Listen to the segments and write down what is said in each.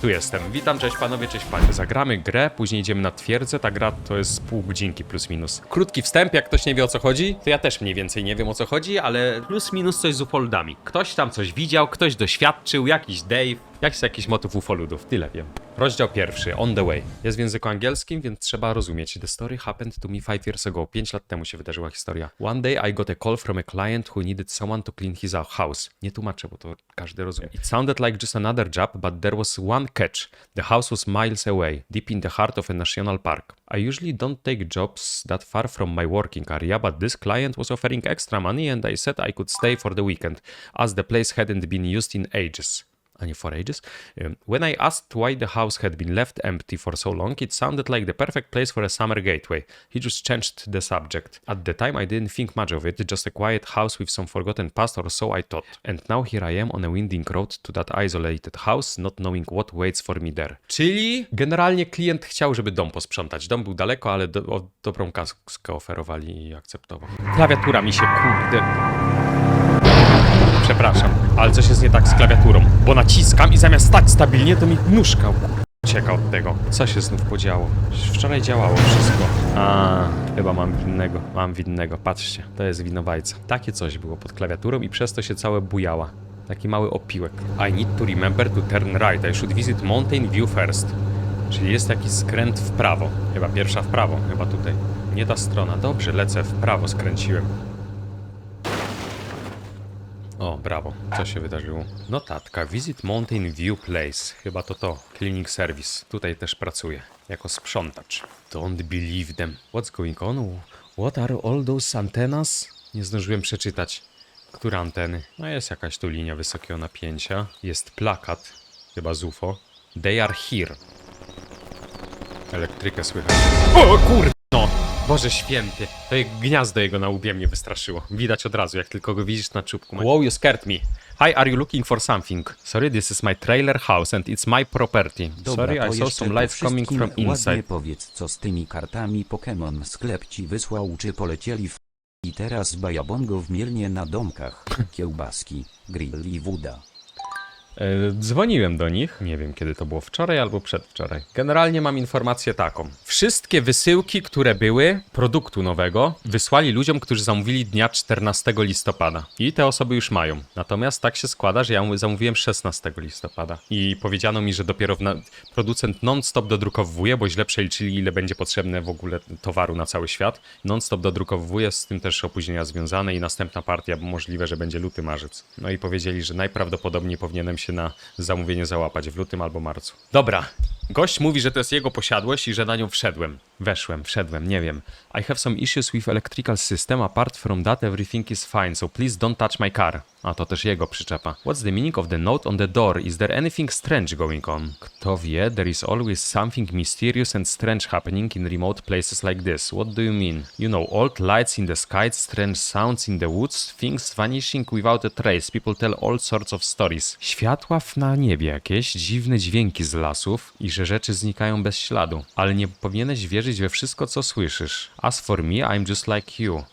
Tu jestem. Witam, cześć panowie, cześć panie. Zagramy grę, później idziemy na twierdzę. Ta gra to jest pół godzinki plus minus. Krótki wstęp, jak ktoś nie wie o co chodzi, to ja też mniej więcej nie wiem o co chodzi, ale plus minus coś z ufoldami. Ktoś tam coś widział, ktoś doświadczył, jakiś Dave, jakiś jakiś motyw ufoludów, tyle wiem. Rozdział pierwszy, On the Way. Jest w języku angielskim, więc trzeba rozumieć. The story happened to me five years ago. Pięć lat temu się wydarzyła historia. One day I got a call from a client who needed someone to clean his house. Nie tłumaczę, bo to każdy rozumie. It sounded like just another job, but there was one catch. The house was miles away, deep in the heart of a national park. I usually don't take jobs that far from my working area, but this client was offering extra money and I said I could stay for the weekend, as the place hadn't been used in ages. A nie for ages. Um, when I asked why the house had been left empty for so long, it sounded like the perfect place for a summer gateway. He just changed the subject. At the time, I didn't think much of it, just a quiet house with some forgotten past, or so I thought. And now here I am on a winding road to that isolated house, not knowing what waits for me there. Czyli generalnie klient chciał, żeby dom posprzątać. Dom był daleko, ale do, o, dobrą kaskę oferowali i akceptował. Klawiatura mi się kurde Przepraszam, ale coś jest nie tak z klawiaturą, bo naciskam i zamiast stać stabilnie, to mi nóżka ucieka od tego. Co się znów podziało? Wczoraj działało wszystko. A, chyba mam winnego, mam winnego, patrzcie, to jest winowajca. Takie coś było pod klawiaturą i przez to się całe bujała. Taki mały opiłek. I need to remember to turn right. I should visit Mountain View first. Czyli jest jakiś skręt w prawo. Chyba pierwsza w prawo, chyba tutaj. Nie ta strona. Dobrze, lecę w prawo, skręciłem. Brawo. Co się wydarzyło? Notatka. Visit Mountain View Place. Chyba to to. Cleaning Service. Tutaj też pracuję. Jako sprzątacz. Don't believe them. What's going on? What are all those antennas? Nie zdążyłem przeczytać. Które anteny? No jest jakaś tu linia wysokiego napięcia. Jest plakat. Chyba z UFO. They are here. Elektrykę słychać. O kurde! Boże święty, to jak gniazdo jego na łbie mnie wystraszyło. Widać od razu, jak tylko go widzisz na czubku. Wow, you scared me. Hi, are you looking for something? Sorry, this is my trailer house and it's my property. Dobra, Sorry, to I saw jeszcze some po lights coming wszystkim from inside. Ładnie powiedz, co z tymi kartami Pokémon sklep ci wysłał, czy polecieli w... I teraz bajabongo w Mielnie na domkach, kiełbaski, grill i woda. E, Dzwoniłem do nich, nie wiem kiedy to było, wczoraj albo przedwczoraj. Generalnie mam informację taką. Wszystkie wysyłki, które były produktu nowego, wysłali ludziom, którzy zamówili dnia 14 listopada. I te osoby już mają. Natomiast tak się składa, że ja zamówiłem 16 listopada. I powiedziano mi, że dopiero producent non-stop dodrukowuje, bo źle przeliczyli, ile będzie potrzebne w ogóle towaru na cały świat. Non-stop dodrukowuje, z tym też opóźnienia związane i następna partia możliwe, że będzie luty, marzec. No i powiedzieli, że najprawdopodobniej powinienem się na zamówienie załapać w lutym albo marcu. Dobra. Gość mówi, że to jest jego posiadłość i że na nią wszedłem. Weszłem, wszedłem, nie wiem. I have some issues with electrical system. Apart from that, everything is fine, so please don't touch my car. A to też jego przyczepa. What's the meaning of the note on the door? Is there anything strange going on? Kto wie, there is always something mysterious and strange happening in remote places like this. What do you mean? You know, old lights in the sky, strange sounds in the woods, things vanishing without a trace. People tell all sorts of stories. Światła na niebie jakieś, dziwne dźwięki z lasów i że rzeczy znikają bez śladu. Ale nie powinieneś wierzyć we wszystko, co słyszysz. As for me, I'm just like you.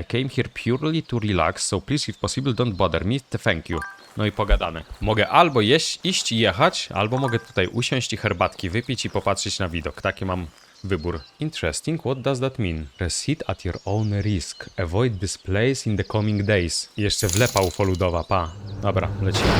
I came here purely to relax, so please if possible don't bother me, th- thank you. No i pogadane. Mogę albo jeść, iść i jechać, albo mogę tutaj usiąść i herbatki wypić i popatrzeć na widok. Taki mam wybór. Interesting, what does that mean? Proceed at your own risk. Avoid this place in the coming days. Jeszcze wlepa ufoludowa, pa. Dobra, lecimy.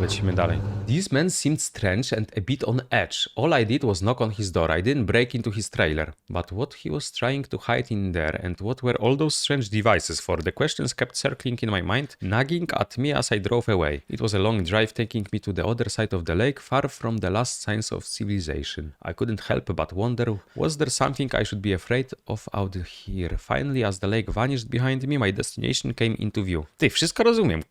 Lecimy dalej. This man seemed strange and a bit on edge. All I did was knock on his door. I didn't break into his trailer. But what he was trying to hide in there and what were all those strange devices for? The questions kept circling in my mind, nagging at me as I drove away. It was a long drive taking me to the other side of the lake, far from the last signs of civilization. I couldn't help but wonder, was there something I should be afraid of out here? Finally, as the lake vanished behind me, my destination came into view. Ty, wszystko rozumiem.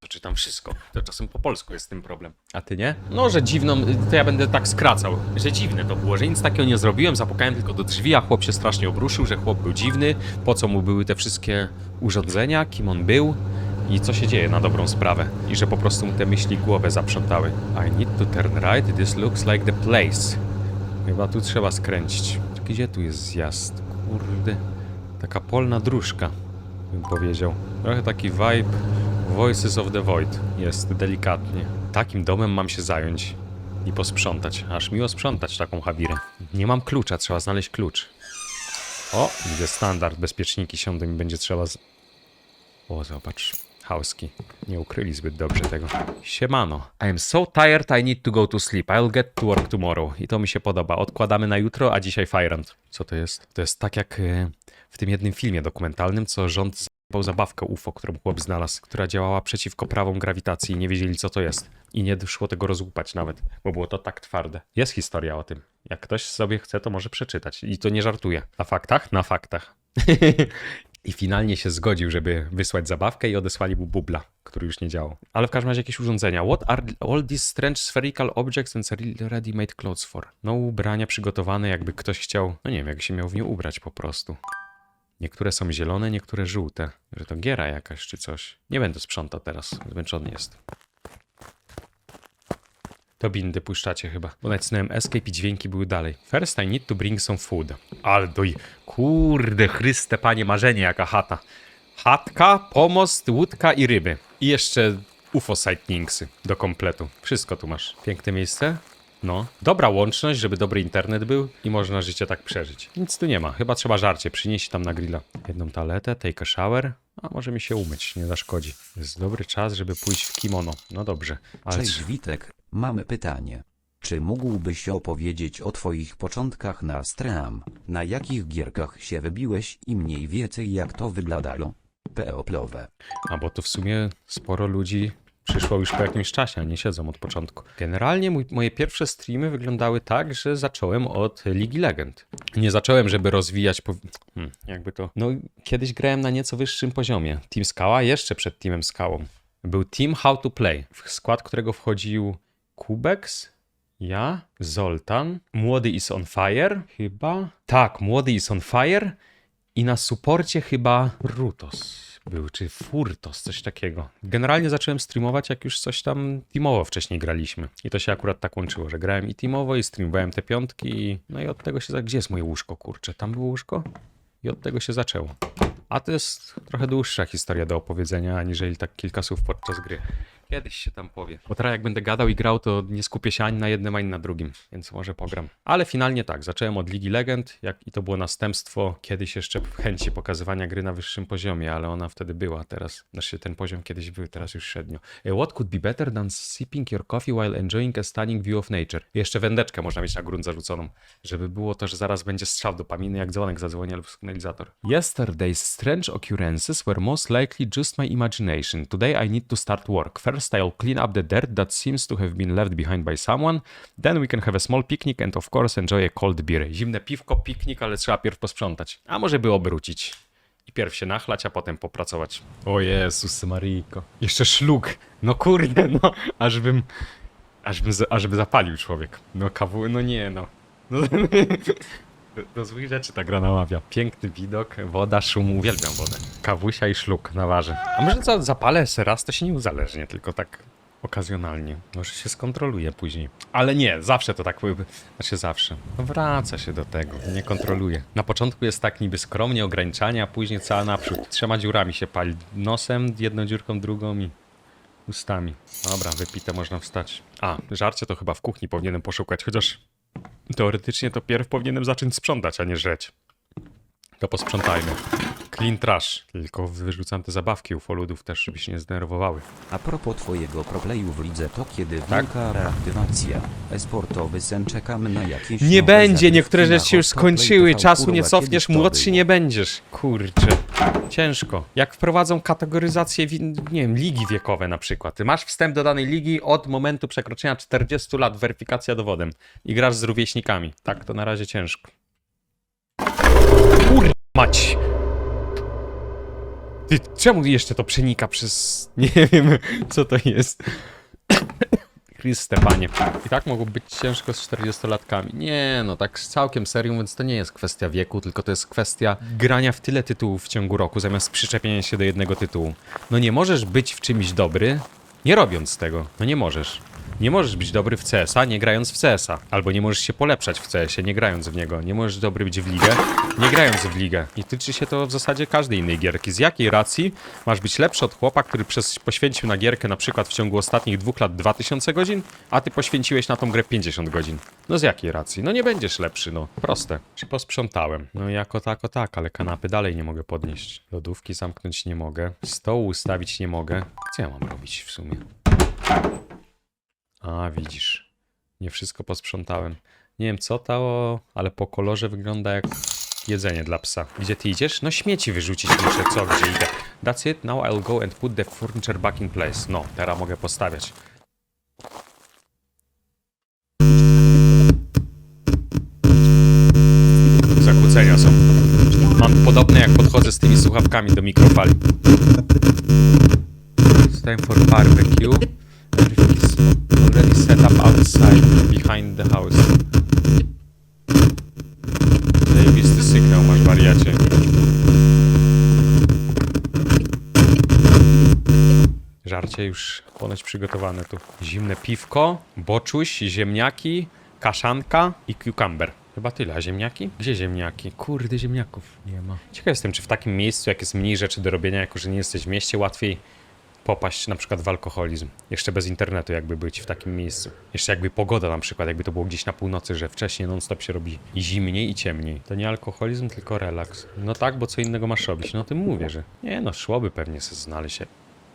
To czytam wszystko. To czasem po polsku jest tym problem. A ty nie? No, że dziwną, to ja będę tak skracał. Że dziwne to było, że nic takiego nie zrobiłem, zapukałem tylko do drzwi, a chłop się strasznie obruszył, że chłop był dziwny, po co mu były te wszystkie urządzenia, kim on był i co się dzieje na dobrą sprawę. I że po prostu mu te myśli głowę zaprzątały. I need to turn right, this looks like the place. Chyba tu trzeba skręcić. Gdzie tu jest zjazd? Kurde. Taka polna dróżka, bym powiedział. Trochę taki vibe Voices of the Void jest delikatnie. Takim domem mam się zająć i posprzątać. Aż miło sprzątać taką habirę. Nie mam klucza, trzeba znaleźć klucz. O, widzę standard, bezpieczniki siądą i będzie trzeba... Z... O, zobacz, hauski. Nie ukryli zbyt dobrze tego. Siemano. I am so tired, I need to go to sleep. I'll get to work tomorrow. I to mi się podoba. Odkładamy na jutro, a dzisiaj Fajrant. Co to jest? To jest tak jak e, w tym jednym filmie dokumentalnym, co rząd zajebał zabawkę UFO, którą chłop znalazł, która działała przeciwko prawom grawitacji i nie wiedzieli, co to jest. I nie szło tego rozłupać nawet, bo było to tak twarde. Jest historia o tym. Jak ktoś sobie chce, to może przeczytać. I to nie żartuję. Na faktach? Na faktach. I finalnie się zgodził, żeby wysłać zabawkę i odesłali mu bubla, który już nie działał. Ale w każdym razie jakieś urządzenia. What are all these strange spherical objects and ready-made clothes for? No ubrania przygotowane, jakby ktoś chciał, no nie wiem, jak się miał w nie ubrać po prostu. Niektóre są zielone, niektóre żółte. Że to giera jakaś czy coś. Nie będę sprzątał teraz, zmęczony jest. To bindy puszczacie chyba, bo nacisnąłem escape i dźwięki były dalej. First I need to bring some food. Aldoj, kurde chryste panie, marzenie jaka chata. Chatka, pomost, łódka i ryby. I jeszcze UFO sightseeingsy do kompletu. Wszystko tu masz. Piękne miejsce? No. Dobra łączność, żeby dobry internet był i można życie tak przeżyć. Nic tu nie ma. Chyba trzeba żarcie przynieść tam na grilla. Jedną toaletę, take a shower. A może mi się umyć, nie zaszkodzi. Jest dobry czas, żeby pójść w kimono. No dobrze. Ale Cześć Witek, mamy pytanie. Czy mógłbyś opowiedzieć o twoich początkach na Stream? Na jakich gierkach się wybiłeś i mniej więcej jak to wyglądało? Peoplowe. A bo to w sumie sporo ludzi przyszło już po jakimś czasie, a nie siedzą od początku. Generalnie mój, moje pierwsze streamy wyglądały tak, że zacząłem od Ligi Legend. Nie zacząłem, żeby rozwijać. Po... Hmm, jakby to. No, kiedyś grałem na nieco wyższym poziomie. Team Skała, jeszcze przed Teamem Skałą. Był Team How to Play, w skład którego wchodził Kubex, ja, Zoltan, Młody is on fire, chyba. Tak, Młody is on fire. I na suporcie chyba Rutos był, czy Furtos, coś takiego. Generalnie zacząłem streamować, jak już coś tam teamowo wcześniej graliśmy. I to się akurat tak łączyło, że grałem i teamowo, i streamowałem te piątki. I... No i od tego się... Gdzie jest moje łóżko, kurczę? Tam było łóżko? I od tego się zaczęło. A to jest trochę dłuższa historia do opowiedzenia, aniżeli tak kilka słów podczas gry. Kiedyś się tam powie. Bo teraz jak będę gadał i grał, to nie skupię się ani na jednym, ani na drugim, więc może pogram. Ale finalnie tak, zacząłem od Ligi Legend, jak i to było następstwo kiedyś jeszcze chęci pokazywania gry na wyższym poziomie, ale ona wtedy była teraz. Znaczy ten poziom kiedyś był, teraz już średnio. E, What could be better than sipping your coffee while enjoying a stunning view of nature? Jeszcze wędeczkę można mieć na grunt zarzuconą, żeby było to, że zaraz będzie strzał dopaminy, jak dzwonek zadzwoni albo sygnalizator. Yesterday's strange occurrences were most likely just my imagination. Today I need to start work. First I'll clean up the dirt that seems to have been left behind by someone. Then we can have a small picnic and of course enjoy a cold beer. Zimne piwko, piknik, ale trzeba pierw posprzątać. A może by obrócić. I pierw się nachlać, a potem popracować. O Jezus Maryjko. Jeszcze szlug. No kurde, no. Ażbym... Ażbym, ażby zapalił człowiek. No kawu... No nie, no. no do, złych rzeczy ta gra namawia. Piękny widok, woda, szum, uwielbiam wodę. Kawusia i szluk na warze. A może za, zapalę se raz, to się nie uzależnię, tylko tak okazjonalnie. Może się skontroluje później. Ale nie, zawsze to tak. Znaczy zawsze. No wraca się do tego, nie kontroluje. Na początku jest tak niby skromnie ograniczanie, a później cała naprzód. Trzema dziurami się pali. Nosem, jedną dziurką, drugą i ustami. Dobra, wypite można wstać. A, żarcie to chyba w kuchni powinienem poszukać, chociaż Teoretycznie to pierw powinienem zacząć sprzątać, a nie żreć. To posprzątajmy. Clean trash. Tylko wyrzucam te zabawki ufoludów też, żeby się nie zdenerwowały. A propos twojego proplayu w lidze to kiedy Tak? wielka reaktywacja? Esportowy sen czekamy na jakieś Nie będzie, niektóre rzeczy się już skończyły, czasu nie cofniesz, młodszy nie będziesz. Kurczę, ciężko. Jak wprowadzą kategoryzację, nie wiem, ligi wiekowe na przykład. Ty masz wstęp do danej ligi od momentu przekroczenia 40 lat, weryfikacja dowodem. I grasz z rówieśnikami. Tak, to na razie ciężko. Kur... mać! Ty, czemu jeszcze to przenika przez... Nie wiem, co to jest. Chryste, panie. I tak mogło być ciężko z 40-latkami. Nie, no tak całkiem serio mówiąc, to nie jest kwestia wieku, tylko to jest kwestia grania w tyle tytułów w ciągu roku, zamiast przyczepienia się do jednego tytułu. No nie możesz być w czymś dobry, nie robiąc tego. No nie możesz. Nie możesz być dobry w CS-a, nie grając w CS-a. Albo nie możesz się polepszać w CS-ie, nie grając w niego. Nie możesz dobry być w ligę, nie grając w ligę. I tyczy się to w zasadzie każdej innej gierki. Z jakiej racji masz być lepszy od chłopa, który przez, poświęcił na gierkę na przykład w ciągu ostatnich dwóch lat 2000 godzin, a ty poświęciłeś na tą grę 50 godzin? No z jakiej racji? No nie będziesz lepszy, no. Proste. Się posprzątałem. No jako tako tak, ale kanapy dalej nie mogę podnieść. Lodówki zamknąć nie mogę. Stołu ustawić nie mogę. Co ja mam robić w sumie? A, widzisz. Nie wszystko posprzątałem. Nie wiem co to, ale po kolorze wygląda jak jedzenie dla psa. Gdzie ty idziesz? No śmieci wyrzucić muszę, co, gdzie idę. That's it, now I'll go and put the furniture back in place. No, teraz mogę postawiać. Zakłócenia są. Mam podobne jak podchodzę z tymi słuchawkami do mikrofali. It's time for barbecue. Everything is outside, behind the house. Zajebisty sygnał masz, wariacie. Żarcie już ponoć przygotowane tu. Zimne piwko, boczuś, ziemniaki, kaszanka i cucumber. Chyba tyle, a ziemniaki? Gdzie ziemniaki? Kurde, ziemniaków nie ma. Ciekaw jestem, czy w takim miejscu, jak jest mniej rzeczy do robienia, jako że nie jesteś w mieście, łatwiej popaść na przykład w alkoholizm. Jeszcze bez internetu jakby być w takim miejscu. Jeszcze jakby pogoda na przykład, jakby to było gdzieś na północy, że wcześniej non-stop się robi zimniej i ciemniej. To nie alkoholizm, tylko relaks. No tak, bo co innego masz robić? No o tym mówię, że nie no, szłoby pewnie sobie znaleźć.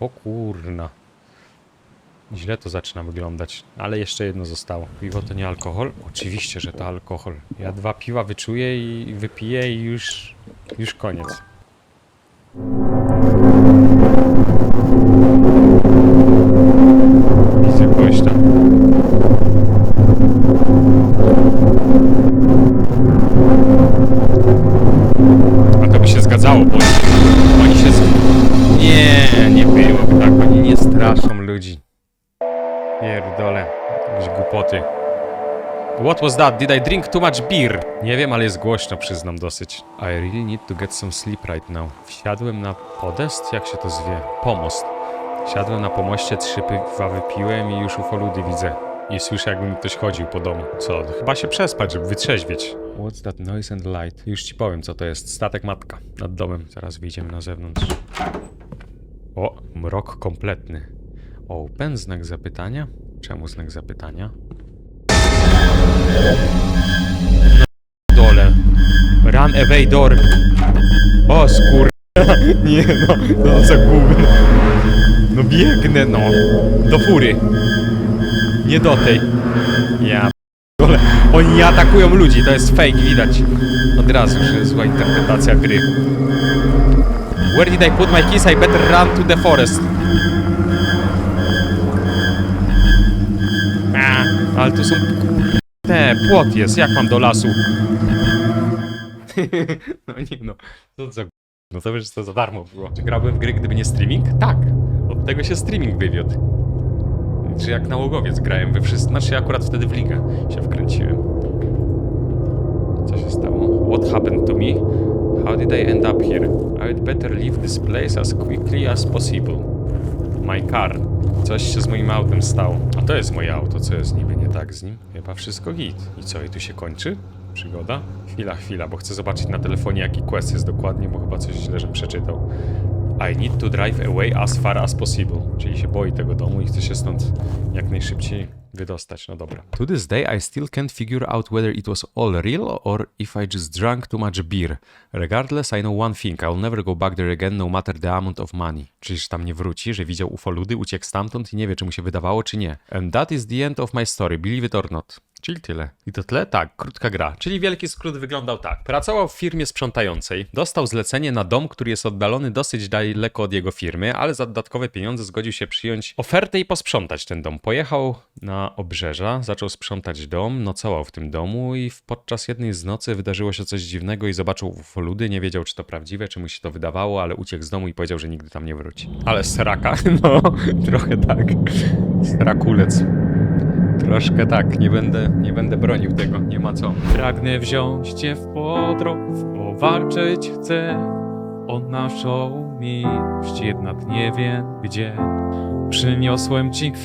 O kurna. Źle to zaczyna wyglądać, ale jeszcze jedno zostało. Piwo to nie alkohol? Oczywiście, że to alkohol. Ja dwa piwa wyczuję i wypiję i już, już koniec. Pierdole, jakieś głupoty. What was that? Did I drink too much beer? Nie wiem, ale jest głośno, przyznam dosyć. I really need to get some sleep right now. Wsiadłem na podest? Jak się to zwie? Pomost. Siadłem na pomoście, trzy piwa wypiłem i już ufoludy widzę. I słyszę, jakby mi ktoś chodził po domu. Co? Chyba się przespać, żeby wytrzeźwieć. What's that noise and light? Już ci powiem, co to jest. Statek matka nad domem. Zaraz wyjdziemy na zewnątrz. O, mrok kompletny. Open, znak zapytania? Czemu znak zapytania? Dole. Run away door. O, skur... Nie no, no za gówno. No biegnę no. Do fury. Nie do tej. Ja dole. Oni nie atakują ludzi, to jest fake, widać. Od razu, że zła interpretacja gry. Where did I put my keys? I better run to the forest. Ale tu są... Te, płot jest, jak mam do lasu? no nie no, co za... No to wiesz, to za darmo było. Czy grałbym w gry, gdyby nie streaming? Tak. Od tego się streaming wywiódł. Czy jak nałogowiec grałem we wszystko. Znaczy akurat wtedy w ligę się wkręciłem. Co się stało? What happened to me? How did I end up here? I would better leave this place as quickly as possible. My car. Coś się z moim autem stało. A to jest moje auto, co jest niby nie tak z nim? Chyba wszystko git. I co, i tu się kończy? Przygoda? Chwila, chwila, bo chcę zobaczyć na telefonie jaki quest jest dokładnie, bo chyba coś źle, że przeczytał. I need to drive away as far as possible. Czyli się boi tego domu i chce się stąd jak najszybciej wydostać. No dobra. To this day I still can't figure out whether it was all real or if I just drank too much beer. Regardless, I know one thing. I'll never go back there again no matter the amount of money. Czyż tam nie wróci, że widział ufoludy, uciekł stamtąd i nie wie, czy mu się wydawało, czy nie. And that is the end of my story, believe it or not. Czyli tyle. I to tyle? Tak, krótka gra. Czyli wielki skrót wyglądał tak. Pracował w firmie sprzątającej, dostał zlecenie na dom, który jest oddalony dosyć daleko od jego firmy, ale za dodatkowe pieniądze zgodził się przyjąć ofertę i posprzątać ten dom. Pojechał na obrzeża, zaczął sprzątać dom, nocował w tym domu i podczas jednej z nocy wydarzyło się coś dziwnego i zobaczył ufoludy, nie wiedział czy to prawdziwe, czy mu się to wydawało, ale uciekł z domu i powiedział, że nigdy tam nie wróci. Ale sraka, no, trochę tak. Srakulec. Troszkę tak, nie będę, nie będę bronił tego, nie ma co. Pragnę wziąć cię w podrog, powalczyć chcę o naszą miłość, jednak nie wiem gdzie. Przyniosłem ci kwiat.